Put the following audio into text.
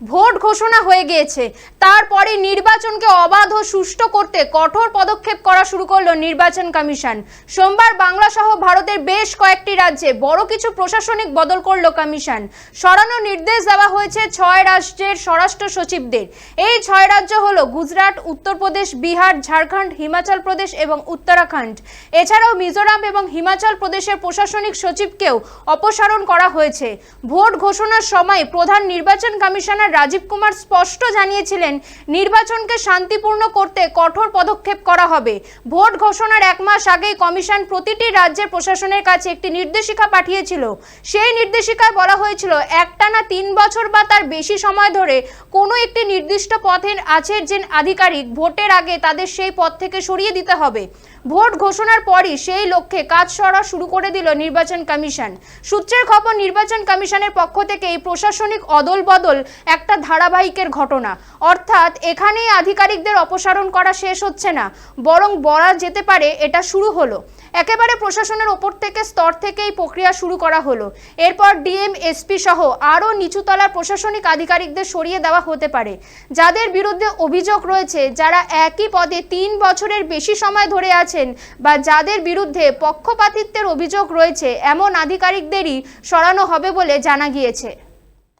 Vote ঘোষণা হয়ে গিয়েছে। তারপরে নির্বাচনকে অবাধ ও সুষ্ঠু করতে কঠোর পদক্ষেপ করা শুরু করল নির্বাচন কমিশন। সোমবার বাংলা সহ ভারতের বেশ কয়েকটি রাজ্যে বড় কিছু প্রশাসনিক বদল করল কমিশন। সরানো নির্দেশ দেওয়া হয়েছে ছয় রাজ্যের স্বরাষ্ট্র সচিবদের। এই ছয় রাজ্য হলো গুজরাট, উত্তরপ্রদেশ, বিহার, ঝাড়খণ্ড, হিমাচল প্রদেশ এবং উত্তরাখণ্ড। এছাড়াও মিজোরাম এবং হিমাচল প্রদেশের প্রশাসনিক সচিবকেও অপসারণ করা হয়েছে। ভোট ঘোষণার সময় প্রধান নির্বাচন কমিশনার রাজীব কুমার স্পষ্ট জানিয়েছিলেন, নির্বাচনকে শান্তিপূর্ণ করতে কঠোর পদক্ষেপ করা হবে। ভোট ঘোষণার এক মাস আগেই কমিশন প্রতিটি রাজ্যের প্রশাসনের কাছে একটি নির্দেশিকা পাঠিয়েছিল। সেই নির্দেশিকায় বলা হয়েছিল একটানা তিন বছর বা তার বেশি সময় ধরে কোনো একটি নির্দিষ্ট পথের আছে যে আধিকারিক ভোটের আগে তাদের সেই পথ থেকে সরিয়ে দিতে হবে। ভোট ঘোষণার পরই সেই লক্ষ্যে কাজ সরা শুরু করে দিল নির্বাচন কমিশন। সূত্রের খবর, নির্বাচন কমিশনের পক্ষ থেকে এই প্রশাসনিক অদল বদল একটা ধারাবাহিকের ঘটনা। অর্থাৎ এখানেই আধিকারিকদের অপসারণ করা শেষ হচ্ছে না। বরং বলা যেতে পারে এটা শুরু হলো। একেবারে প্রশাসনের ওপর থেকে স্তর থেকে এই প্রক্রিয়া শুরু করা হলো। এরপর ডিএম, এসপি সহ আরও নিচুতলার প্রশাসনিক আধিকারিকদের সরিয়ে দেওয়া হতে পারে। যাদের বিরুদ্ধে অভিযোগ রয়েছে, যারা একই পদে তিন বছরের বেশি সময় ধরে আছেন বা যাদের বিরুদ্ধে পক্ষপাতিত্বের অভিযোগ রয়েছে, এমন আধিকারিকদেরই সরানো হবে বলে জানা গিয়েছে।